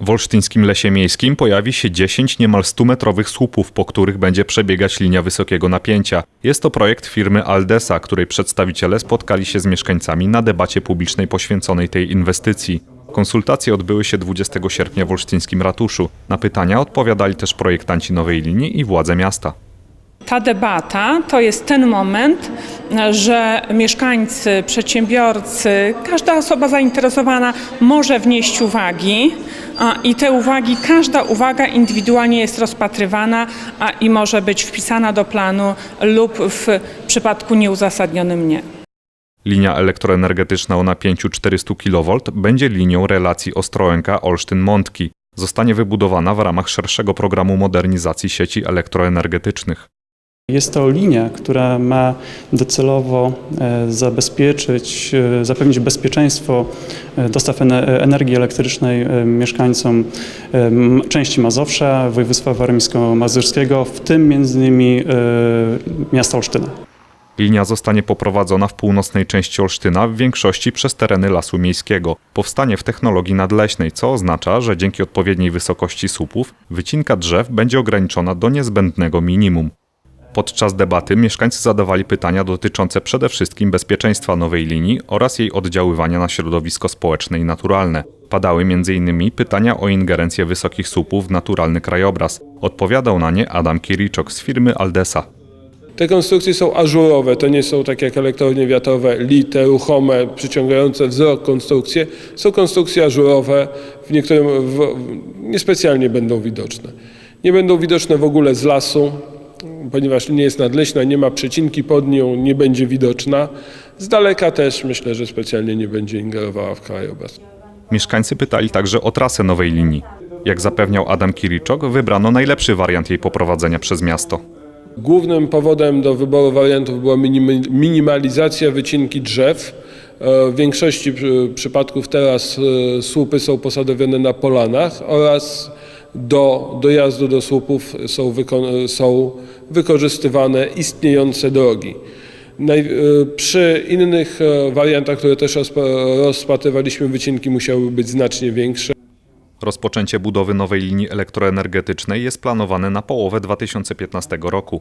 W Olsztyńskim Lesie Miejskim pojawi się 10 niemal 100-metrowych słupów, po których będzie przebiegać linia wysokiego napięcia. Jest to projekt firmy Aldesa, której przedstawiciele spotkali się z mieszkańcami na debacie publicznej poświęconej tej inwestycji. Konsultacje odbyły się 20 sierpnia w Olsztyńskim Ratuszu. Na pytania odpowiadali też projektanci nowej linii i władze miasta. Ta debata to jest ten moment, że mieszkańcy, przedsiębiorcy, każda osoba zainteresowana może wnieść uwagi i te uwagi, każda uwaga indywidualnie jest rozpatrywana i może być wpisana do planu lub w przypadku nieuzasadnionym nie. Linia elektroenergetyczna o napięciu 400 kV będzie linią relacji Ostrołęka-Olsztyn-Mątki. Zostanie wybudowana w ramach szerszego programu modernizacji sieci elektroenergetycznych. Jest to linia, która ma docelowo e, zabezpieczyć, e, zapewnić bezpieczeństwo e, dostaw ene- energii elektrycznej mieszkańcom części Mazowsza, województwa warmińsko-mazurskiego, w tym m.in. miasta Olsztyna. Linia zostanie poprowadzona w północnej części Olsztyna, w większości przez tereny Lasu Miejskiego. Powstanie w technologii nadleśnej, co oznacza, że dzięki odpowiedniej wysokości słupów wycinka drzew będzie ograniczona do niezbędnego minimum. Podczas debaty mieszkańcy zadawali pytania dotyczące przede wszystkim bezpieczeństwa nowej linii oraz jej oddziaływania na środowisko społeczne i naturalne. Padały m.in. pytania o ingerencję wysokich słupów w naturalny krajobraz. Odpowiadał na nie Adam Kiriczok z firmy Aldesa. Te konstrukcje są ażurowe, to nie są tak jak elektrownie wiatrowe, lite, ruchome, przyciągające wzrok konstrukcje. Są konstrukcje ażurowe, w niektórym w, niespecjalnie będą widoczne. Nie będą widoczne w ogóle z lasu, ponieważ nie jest nadleśna, nie ma przecinki pod nią, nie będzie widoczna. Z daleka też myślę, że specjalnie nie będzie ingerowała w krajobraz. Mieszkańcy pytali także o trasę nowej linii. Jak zapewniał Adam Kiriczok, wybrano najlepszy wariant jej poprowadzenia przez miasto. Głównym powodem do wyboru wariantów była minim- minimalizacja wycinki drzew. E, W większości przy- przypadków teraz e, słupy są posadowione na polanach oraz do dojazdu do słupów są, wyko- są wykorzystywane istniejące drogi. Naj, e, przy innych e, wariantach, które też rozpa- rozpatrywaliśmy, wycinki musiały być znacznie większe. Rozpoczęcie budowy nowej linii elektroenergetycznej jest planowane na połowę 2015 roku.